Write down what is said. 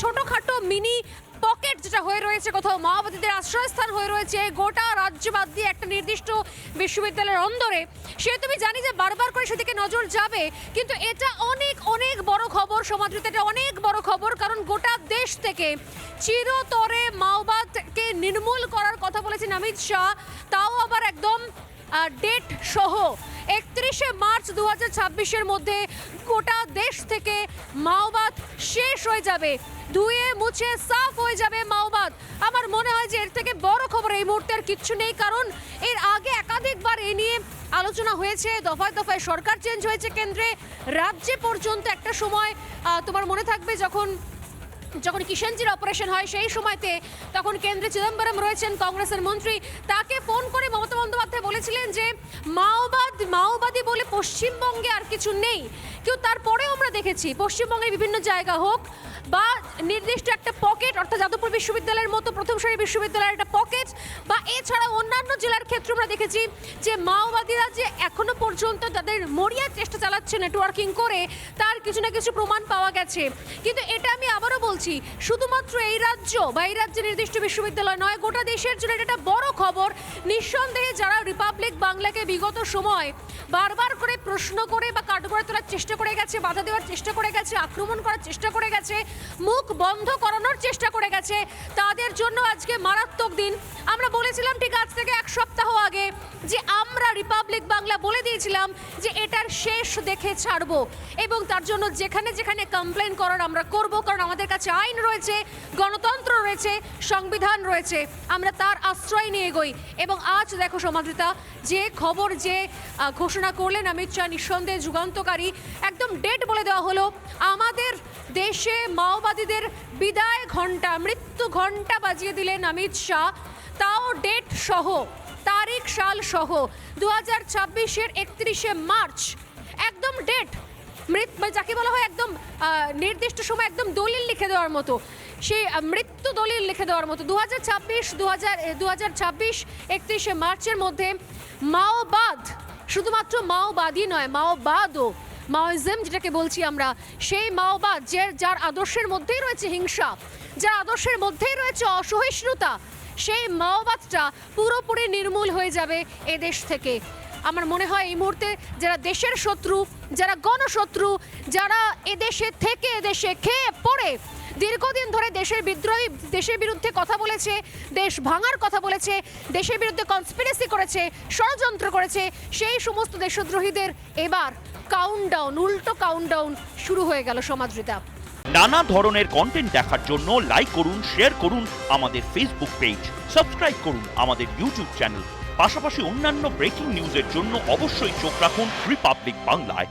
ছোটখাটো mini pocket যেটা হয়ে রয়েছে কোথাও মাওবাদীদের আশ্রয়স্থান হয়ে রয়েছে, গোটা রাজ্য বাদ দিয়ে একটা নির্দিষ্ট বিশ্ববিদ্যালয়ের অন্দরে। সে তুমি জানি যে বারবার করে সেদিকে নজর যাবে, কিন্তু এটা অনেক অনেক বড় খবর সমাজের এটা অনেক বড় খবর, কারণ গোটা দেশ থেকে চিরতরে মাওবাদকে নির্মূল করার কথা বলেছেন অমিত শাহ। তাও আবার একদম ডেট সহ একত্রিশে মার্চ দু হাজার মধ্যে গোটা দেশ থেকে মাওবাদ শেষ হয়ে যাবে। ধুয়ে মুছে সাফ হয়ে যাবে মাওবাদ। আমার মনে হয় যে এর থেকে বড় খবর এই মুহূর্তে আর কিচ্ছু নেই, কারণ এর আগে একাধিকবার এ নিয়ে আলোচনা হয়েছে, দফায় দফায় সরকার চেঞ্জ হয়েছে কেন্দ্রে। রাজ্যে পর্যন্ত একটা সময় তোমার মনে থাকবে যখন যখন কিষাণজির অপারেশন হয় সেই সময়তে তখন কেন্দ্রে চিদম্বরম রয়েছেন কংগ্রেসের মন্ত্রী। তাকে ফোন করে মমতা বন্দ্যোপাধ্যায় বলেছিলেন যে, মাওবাদ, মাওবাদী বলে পশ্চিমবঙ্গে আর কিছু নেই। কিন্তু তারপরেও আমরা দেখেছি, পশ্চিমবঙ্গের বিভিন্ন জায়গা হোক বা নির্দিষ্ট একটা পকেট, অর্থাৎ যাদবপুর বিশ্ববিদ্যালয়ের মতো প্রথম সারি বিশ্ববিদ্যালয়ের একটা পকেট, বা এছাড়া অন্যান্য জেলার ক্ষেত্রে আমরা দেখেছি যে মাওবাদীরা যে এখনও পর্যন্ত তাদের মরিয়ার চেষ্টা চালাচ্ছে নেটওয়ার্কিং করে, তার কিছু না কিছু প্রমাণ পাওয়া গেছে। কিন্তু এটা আমি আবারও বলছি, শুধুমাত্র এই রাজ্য বা এই রাজ্যে নির্দিষ্ট বিশ্ববিদ্যালয় নয়, গোটা দেশের জন্য এটা একটা বড় খবর। নিঃসন্দেহে যারা রিপাবলিক বাংলাকে বিগত সময় বারবার করে প্রশ্ন করে বা কাঠগড়ে তোলার চেষ্টা করে গেছে, বাধা দেওয়ার চেষ্টা করে গেছে, আক্রমণ করার চেষ্টা করে গেছে মুখ বন্ধ করানোর চেষ্টা করে গেছে। তাদের জন্য আজকে মারাত্মক দিন। আমরা বলেছিলাম ঠিক আজ থেকে এক সপ্তাহ আগে যে আমরা রিপাবলিক বাংলা বলে দিয়েছিলাম যে এটার শেষ দেখে ছাড়ব। এবং তার জন্য যেখানে যেখানে কমপ্লেন করার আমরা করব, কারণ আমাদের কাছে আইন রয়েছে, গণতন্ত্র রয়েছে, সংবিধান রয়েছে। আমরা তার আশ্রয় নিয়ে এগোই। এবং আজ দেখো সমাদ্রিতা যে খবর যে ঘোষণা করলেন অমিত শাহ, নিঃসন্দেহে যুগান্তকারী, একদম ডেট বলে দেওয়া হলো। আমাদের দেশে মাওবাদীদের বিদায় ঘণ্টা মৃত্যু ঘণ্টা বাজিয়ে দিলেন অমিত শাহ। তাও ডেট সহ, তারিখ, সাল সহ দু হাজার ছাব্বিশের একত্রিশে মার্চ। একদম ডেট মৃত মানে যাকে বলা হয় একদম নির্দিষ্ট সময় একদম দলিল লিখে দেওয়ার মতো। সেই মৃত্যু দলিল লিখে দেওয়ার মতো। দু হাজার ছাব্বিশ দু হাজার দু হাজার ছাব্বিশ একত্রিশে মার্চের মধ্যে মাওবাদ, শুধুমাত্র মাওবাদী নয়, মাওবাদও মাওইজম যেটাকে বলছি আমরা, সেই মাওবাদ যে, যার আদর্শের মধ্যেই রয়েছে হিংসা, যার আদর্শের মধ্যেই রয়েছে অসহিষ্ণুতা, সেই মাওবাদটা পুরোপুরি নির্মূল হয়ে যাবে এদেশ দেশ থেকে। আমার মনে হয় এই মুহূর্তে যারা দেশের শত্রু, যারা গণশত্রু, যারা এদেশে থেকে এদেশে খেয়ে পড়ে দীর্ঘদিন ধরে দেশের বিদ্রোহী, দেশের বিরুদ্ধে কথা বলেছে, দেশ ভাঙার কথা বলেছে, দেশের বিরুদ্ধে কনস্পিরেসি করেছে, ষড়যন্ত্র করেছে, সেই সমস্ত দেশদ্রোহীদের এবার কাউন্টডাউন উল্টো কাউন্টডাউন শুরু হয়ে গেল সমাদৃতা নানা ধরনের কন্টেন্ট দেখার জন্য লাইক করুন শেয়ার করুন আমাদের ফেসবুক পেজ সাবস্ক্রাইব করুন আমাদের ইউটিউব চ্যানেল পাশাপাশি অন্যান্য ব্রেকিং নিউজের জন্য অবশ্যই চোখ রাখুন রিপাবলিক বাংলায়